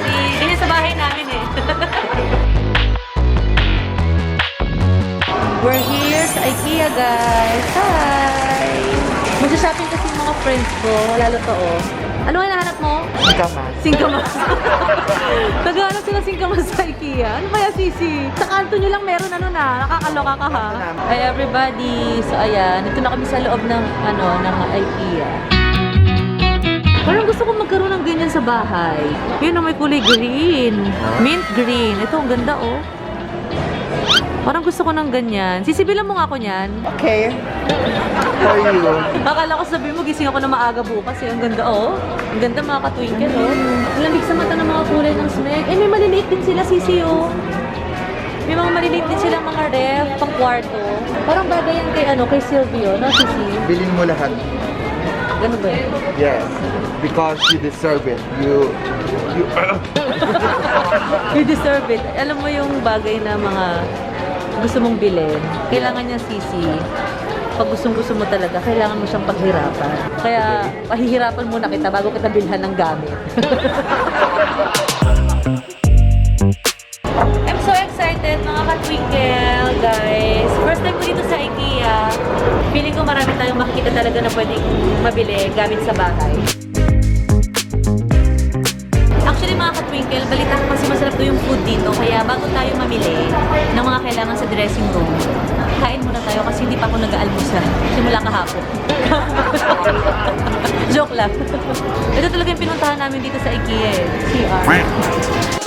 Actually, dito sa bahay namin eh. We're here sa IKEA, guys. Hi! Magsha-shopping kasi mga friends ko. Lalo to, oh. Ano nga nahanap mo? Singkamas. Singkamas. Naghahanap sila singkamas sa IKEA. Ano ba kaya, Sisi? Sa kanto nyo lang meron ano na. Nakakaloka ka, ha? Hi, everybody. So, ayan. Ito na kami sa loob ng, ano, ng IKEA. Ganyan sa bahay. Yun na may kulay green. Mint green. Ito, ang ganda oh. Parang gusto ko ng ganyan. Sisibilan mo nga ako niyan. Okay. For you. Akala ko sabi mo, gising ako na maaga bukas. Eh. Ang ganda, oh. Ang ganda mga katwinkle, oh. Ang lamig sa mata ng mga kulay ng smeg. Eh, may maliliit din sila, sisi, oh. May mga maliliit din sila mga ref, pang kwarto. Parang bagay yan kay, ano, kay Silvio, no, sisi? Bilhin mo lahat. Ganun ba yun? Yes. Because you deserve it. You... You... You deserve it. Alam mo yung bagay na mga gusto mong bilhin. Kailangan niya sisi. Pag gustong gusto mo talaga, kailangan mo siyang paghirapan. Kaya, pahihirapan muna kita bago kita bilhan ng gamit. makikita talaga na pwedeng mabili gamit sa bahay. Actually mga ka-twinkle, balita ko kasi masarap daw yung food dito. Kaya bago tayo mamili ng mga kailangan sa dressing room, kain muna tayo kasi hindi pa ako nag-aalmusal. Simula kahapon. Joke lang. Ito talaga yung pinuntahan namin dito sa IKEA eh. CR.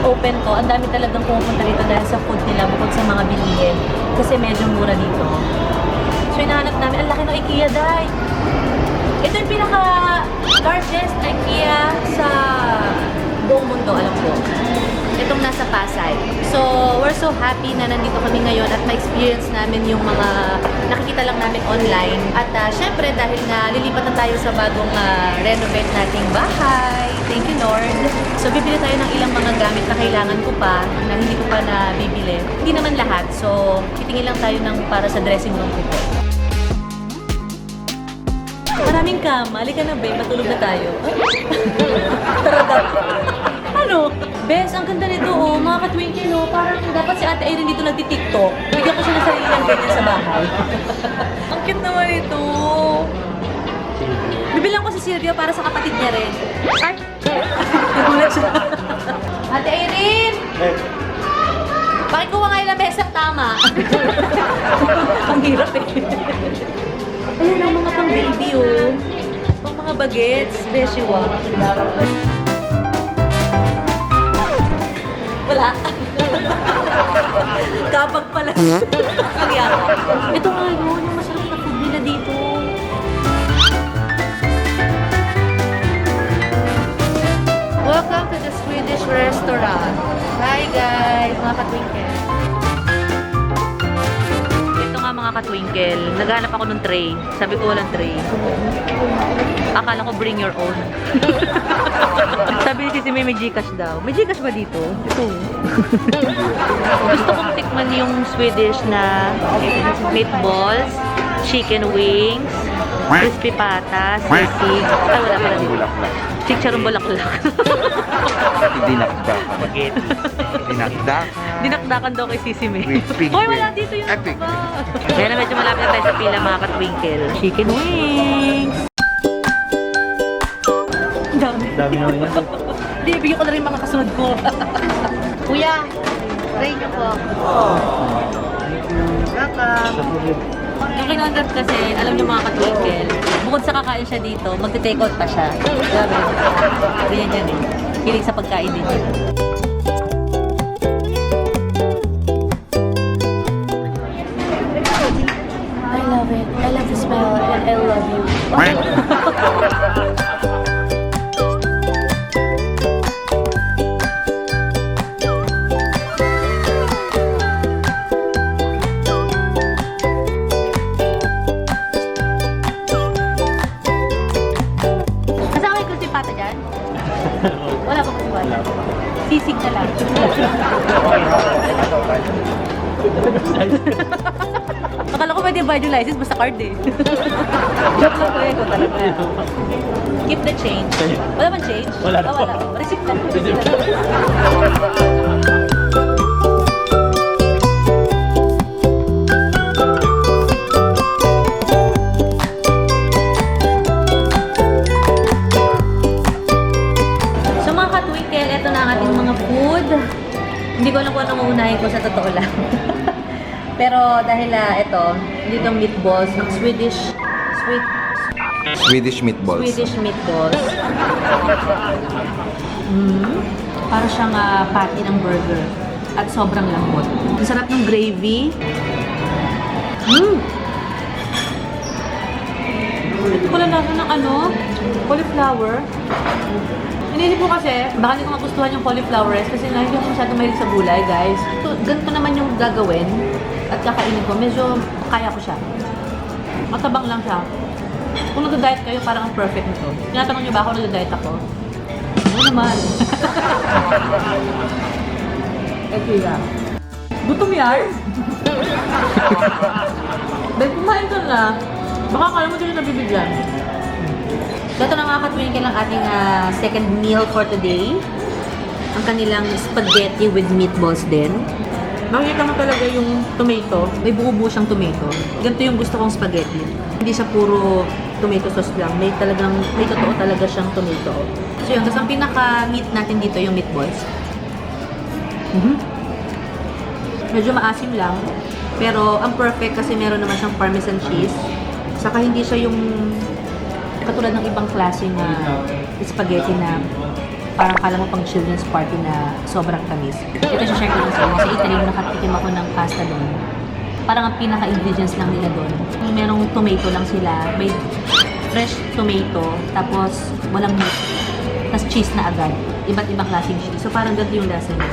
Nag-open to, ang dami talagang pumupunta dito dahil sa food nila bukod sa mga bilihin. Kasi medyo mura dito. So hinahanap namin, ang laki ng IKEA, Day. Ito yung pinaka largest IKEA sa buong mundo, alam ko. Itong nasa Pasay. So, we're so happy na nandito kami ngayon at ma-experience namin yung mga nakikita lang namin online. At ah, syempre, dahil nga lilipat na tayo sa bagong ah, renovate nating bahay. Thank you, Lord. So, bibili tayo ng ilang mga gamit na kailangan ko pa na hindi ko pa na bibili. Hindi naman lahat. So, titingin lang tayo ng para sa dressing room ko po. Maraming kama. Halika na, babe. Matulog na tayo. Tara, daw. Ano? Bes, ang ganda nito, oh. Mga ka-twinkle, oh. Parang dapat si Ate Irene dito nagti-tiktok. Bigyan ko siya ng sarili ng ganyan sa bahay. ang cute naman ito. Bibilang ko si Silvia para sa kapatid niya rin. Ay! Nagulat siya. Ate Irene! Pakikuha nga yung lamesang tama. ang hirap eh. Ayun ang mga pang baby oh. Pang mga bagets, beshiwa. Wala. Kapag pala. Kaya, ito nga yun, yung masarap na food nila dito. Welcome to the Swedish restaurant. Hi guys, mga katwinkle. Katwinkle, naghanap ako ng tray. Sabi ko walang tray. Akala ko bring your own. Sabi ni Sisi may may Gcash daw. May Gcash ba dito? Ito. Gusto kong tikman yung Swedish na meatballs, chicken wings, crispy patas, sisig. Ay, wala pala dito. Bulaklak. Chicharon bulaklak. Dinakdakan. Spaghetti. Dinakdakan. Dinakdakan daw kay Sisi May. Hoy, wala dito yung Epic. Kaya na medyo malapit na tayo sa pila mga katwinkle. Chicken wings! Dami. Dami naman yan. Hindi, bigyan ko na rin mga kasunod ko. Kuya, try niyo po. Yung kinondor kasi, alam niyo mga katwinkle, bukod sa kakain siya dito, magte-take pa siya. Grabe. Ganyan yan eh. Hilig sa pagkain din niya. Akala ko pwede yung license, basta card eh. Joke lang kuya ko talaga. Keep the change. Wala bang change? Wala na Ah, wala. po. Receipt lang. Receipt lang. So mga katwinkle, ito na ang ating mga food. Hindi ko alam kung anong uunahin ko sa totoo lang. Pero dahil uh, ito, dito meatballs, Swedish, sweet, Swedish meatballs. Swedish meatballs. Mm. Para siyang ah, patty ng burger. At sobrang lambot. Ang sarap ng gravy. Mm. Ito pala lasa ng ano, cauliflower. Inisip ko kasi, baka hindi ko magustuhan yung cauliflower rice kasi nga hindi ako masyadong mahilig sa gulay, guys. So, ganito naman yung gagawin at kakainin ko. Medyo kaya ko siya. Matabang lang siya. Kung nag-diet kayo, parang ang perfect nito. Tinatanong niyo ba ako nag-diet ako? Oo naman. Ito yan. Gutom yan? Dahil kumain ka na, baka kala mo din nabibigyan. So ito na mga katwinkel ang ating ah, second meal for today. Ang kanilang spaghetti with meatballs din. Makikita mo talaga yung tomato. May buo-buo siyang tomato. Ganito yung gusto kong spaghetti. Hindi siya puro tomato sauce lang. May talagang, may totoo talaga siyang tomato. So yun, tapos ang pinaka-meat natin dito yung meatballs. Mhm. Medyo maasim lang. Pero ang perfect kasi meron naman siyang parmesan cheese. Saka hindi siya yung katulad ng ibang klase na spaghetti na parang kala mo pang children's party na sobrang tamis. Ito siya share ko lang sa inyo. Sa Italy, nakatikim ako ng pasta doon. Parang ang pinaka-ingredients lang nila doon. Merong tomato lang sila. May fresh tomato, tapos walang meat. Tapos cheese na agad. Iba't ibang klaseng cheese. So parang ganito yung lasa niya.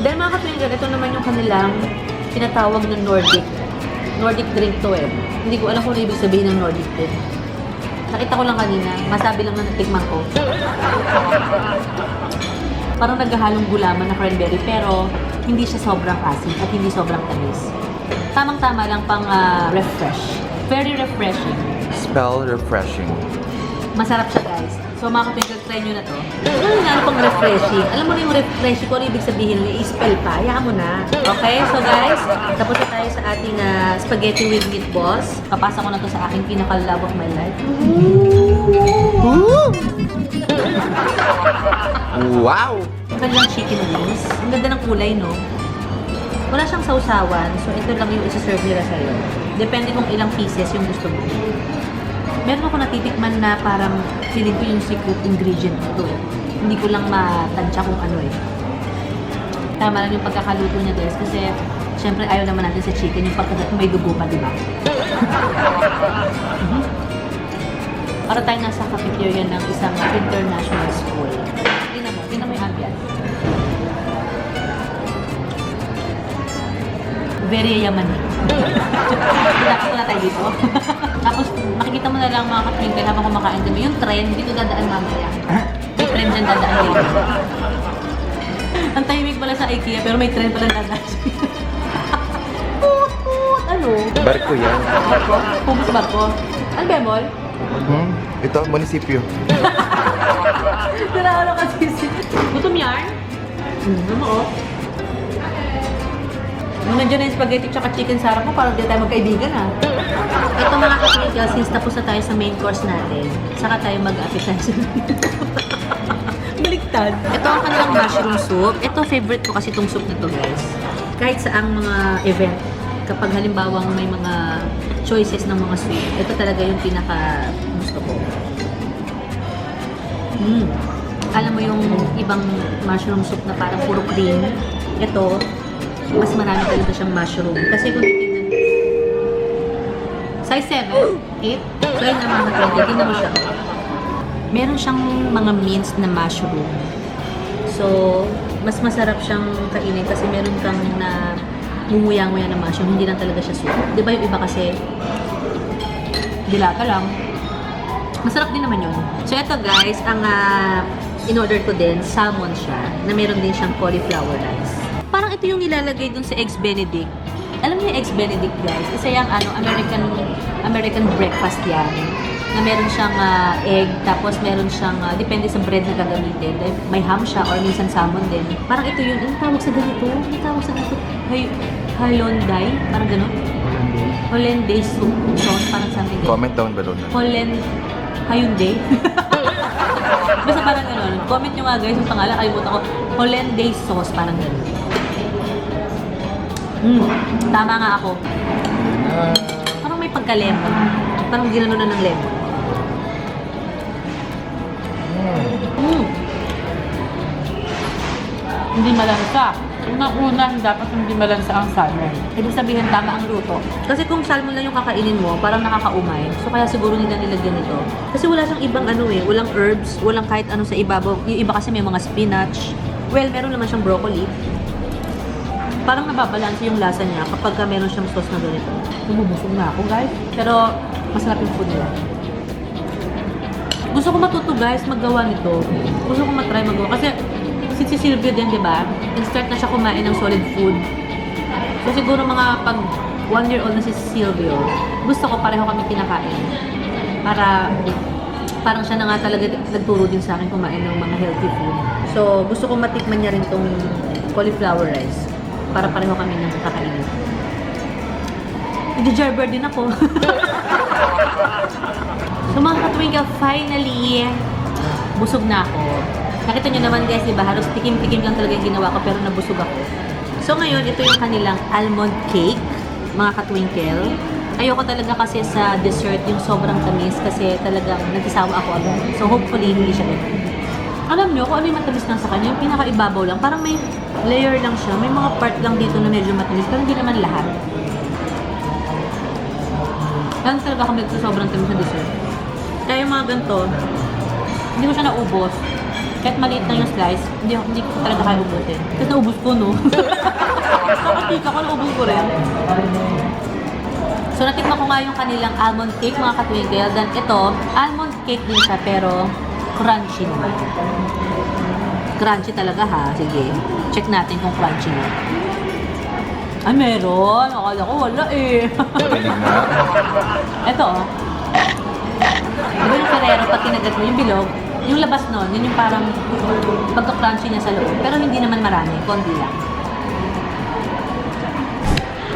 Then mga katwingan, ito naman yung kanilang tinatawag na Nordic. Nordic drink to eh. Hindi ko alam kung ano ibig sabihin ng Nordic drink. Nakita ko lang kanina, masabi lang na natikman ko. Parang naghahalong gulaman na cranberry pero hindi siya sobrang asin at hindi sobrang tamis. Tamang-tama lang pang ah, refresh. Very refreshing. Spell refreshing. Masarap siya guys. So mga kapatid, try nyo na to. Nga ano pang refreshing? Alam mo na yung refreshing kung ano ibig sabihin nun, i-spell pa. Hayaan mo na. Okay? So guys, tapos na tayo sa ating ah, spaghetti with meatballs. Papasa ko na to sa aking pinaka-love of my life. Wow! Ang kanilang chicken wings. Ang ganda ng kulay, no? Wala siyang sausawan, so ito lang yung isa-serve nila sa'yo. Depende kung ilang pieces yung gusto mo. Meron ako natitikman na parang feeling ko yung secret ingredient nito eh. Hindi ko lang matansya kung ano eh. Tama lang yung pagkakaluto niya guys kasi syempre ayaw naman natin sa chicken yung pagkagat may dugo pa, di ba? Mhm. Para tayo nasa cafeteria ng isang international school. Tingnan mo, tingnan mo yung ambience. Very yamanin. Dapat na tayo dito. Tapos, makikita mo na lang mga katwinkle habang kumakain kami. Yung train, dito dadaan mamaya. May train dyan dadaan later. Ang tahimik pala sa IKEA, pero may train pala dadaan. Put, put, ano? Barko yan. Pubos barko. Ano bemol? Hmm? Ito, munisipyo. Tira ka kasi. Gutom yan? Hmm, ano mo oh. Nandiyan na yung spaghetti tsaka chicken sa harap mo, parang di tayo magkaibigan ah. Ito mga kapatid, since tapos na tayo sa main course natin, saka tayo mag-appetizer. Baliktad. Ito ang kanilang mushroom soup. Ito favorite ko kasi itong soup na to guys. Kahit sa ang mga event, kapag halimbawang may mga choices ng mga soup, ito talaga yung pinaka gusto ko. Mm. Alam mo yung ibang mushroom soup na parang puro cream. Ito, mas marami talaga siyang mushroom. Kasi kung titignan size 7, 8, so yun naman na 20, tingnan mo siya. Meron siyang mga minced na mushroom. So, mas masarap siyang kainin kasi meron kang na mumuyang-muya na mushroom, hindi lang talaga siya soup. Di ba yung iba kasi dilata lang. Masarap din naman yun. So, ito guys, ang ah, in-order ko din, salmon siya, na meron din siyang cauliflower rice. Ito yung nilalagay dun sa eggs benedict. Alam niyo yung Eggs Benedict, guys? Isa yung ano, American American breakfast yan. Na meron siyang ah, egg, tapos meron siyang, ah, depende sa bread na gagamitin. May ham siya or minsan salmon din. Parang ito yun, ang tawag sa ganito? Ang tawag sa ganito? Hay Hollanday? Parang gano'n? Hollandaise soup sauce, parang something ganun. Comment down below na. Holland Hyundai. Basta parang gano'n. Comment nyo nga guys yung pangalan. Kalimutan ko. Hollandaise sauce. Parang gano'n. Mm, tama nga ako. Parang may pagka-lemon. Parang ginano na ng lemon. Mm. Hindi malansa. Unang-una, dapat hindi malansa ang salmon. Ibig sabihin, tama ang luto. Kasi kung salmon lang yung kakainin mo, parang nakakaumay. So kaya siguro nila nilagyan nito. Kasi wala siyang ibang ano eh, walang herbs, walang kahit ano sa ibabaw. Yung iba kasi may mga spinach. Well, meron naman siyang broccoli. Parang nababalanse yung lasa niya kapag ka meron siyang sauce na ganito. Bumubusog na ako, guys. Pero masarap yung food nila. Gusto ko matuto guys maggawa nito. Gusto ko matry magawa. Kasi si si Silvio din, di ba? Nag-start na siya kumain ng solid food. So siguro mga pag one year old na si Silvio, gusto ko pareho kami kinakain. Para parang siya na nga talaga nagturo din sa akin kumain ng mga healthy food. So gusto ko matikman niya rin tong cauliflower rice. Para pareho kami ng kakainin. Nag-jarber din ako. so mga katwinkle, finally, busog na ako. Nakita nyo naman guys, di ba? Halos tikim-tikim lang talaga yung ginawa ko pero nabusog ako. So ngayon, ito yung kanilang almond cake, mga katwinkle. Ayoko talaga kasi sa dessert yung sobrang tamis kasi talagang nagsasawa ako agad. So hopefully, hindi siya ganun. Alam nyo kung ano yung matamis lang sa kanya, yung pinakaibabaw lang. Parang may layer lang siya. May mga part lang dito na medyo matamis, pero hindi naman lahat. Lang talaga kami sa sobrang tamis na dessert. Kaya yung mga ganito, hindi ko siya naubos. Kahit maliit na yung slice, hindi, ako- hindi ko talaga kaya ubusin. Kasi naubos ko, no? Nakatika ko, naubos ko rin. So, natikman ko nga yung kanilang almond cake, mga katwinkel. Then, ito, almond cake din siya, pero crunchy naman. Crunchy talaga, ha? Sige. Check natin kung crunchy na. Ay, meron. Akala ko wala eh. Ito, oh. Di ba yung Ferrero, pag kinagat mo, yung bilog, yung labas nun, yun yung parang pagka-crunchy niya sa loob. Pero hindi naman marami, konti lang.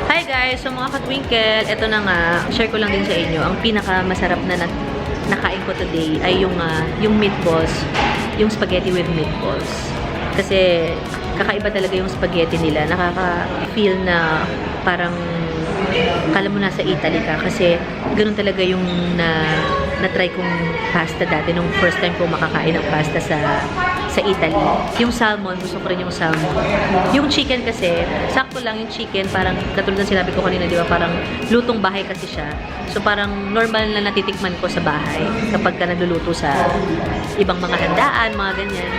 Hi guys! So mga katwinkle, ito na nga, share ko lang din sa inyo, ang pinaka-masarap na na nakain ko today ay yung, ah, yung meatballs, yung spaghetti with meatballs. Kasi kakaiba talaga yung spaghetti nila. Nakaka-feel na parang kala mo nasa Italy ka kasi ganun talaga yung na na-try kong pasta dati nung first time ko makakain ng pasta sa sa Italy. Yung salmon, gusto ko rin yung salmon. Yung chicken kasi, sakto lang yung chicken, parang katulad ng sinabi ko kanina, di ba, parang lutong bahay kasi siya. So parang normal na natitikman ko sa bahay kapag ka nagluluto sa ibang mga handaan, mga ganyan.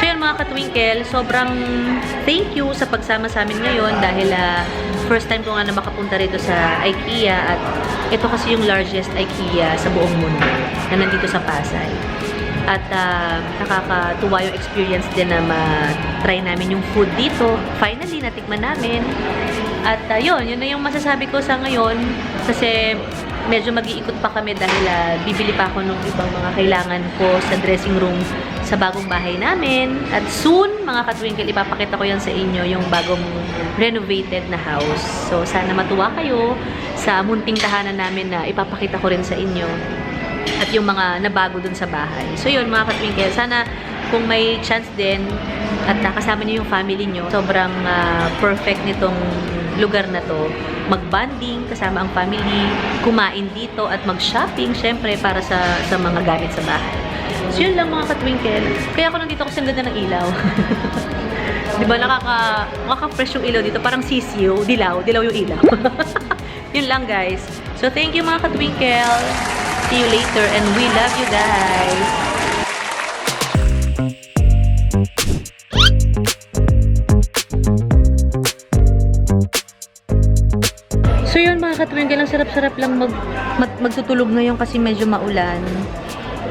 So yun mga katwinkle, sobrang thank you sa pagsama sa amin ngayon dahil ah, first time ko nga na makapunta rito sa IKEA at ito kasi yung largest IKEA sa buong mundo na nandito sa Pasay. At ah, nakakatuwa yung experience din na ma-try namin yung food dito. Finally, natikman namin. At ah, yun, yun na yung masasabi ko sa ngayon kasi medyo mag-iikot pa kami dahil ah, bibili pa ako ng ibang mga kailangan ko sa dressing room sa bagong bahay namin. At soon, mga katwinkle, ipapakita ko yan sa inyo, yung bagong renovated na house. So, sana matuwa kayo sa munting tahanan namin na ipapakita ko rin sa inyo at yung mga nabago dun sa bahay. So yun mga katwinkle, sana kung may chance din at nakasama niyo yung family niyo, sobrang ah, perfect nitong lugar na to. Mag-bonding kasama ang family, kumain dito at mag-shopping syempre para sa sa mga gamit sa bahay. So yun lang mga katwinkle. Kaya ako nandito kasi ganda ng ilaw. Di ba nakaka, nakaka-fresh yung ilaw dito. Parang sisiyo, dilaw, dilaw yung ilaw. yun lang guys. So thank you mga katwinkle. See you later and we love you guys. Mga katwinkle, ang sarap-sarap lang mag, mag, magtutulog ngayon kasi medyo maulan.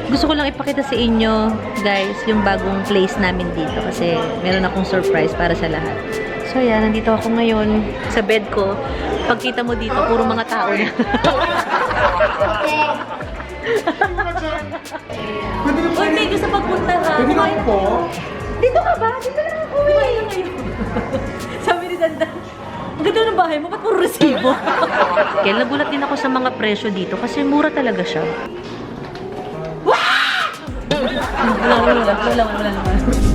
Gusto ko lang ipakita sa inyo, guys, yung bagong place namin dito kasi meron akong surprise para sa lahat. So yan, nandito ako ngayon sa bed ko. Pagkita mo dito, puro mga tao na. Uy, may gusto pagpunta ha. Pwede na Kumain po. Dito ka ba? Dito lang ako. Kumain ganda ng bahay mo, ba't puro resibo? Kaya nagulat din ako sa mga presyo dito kasi mura talaga siya. Wala, wala, wala, wala, wala.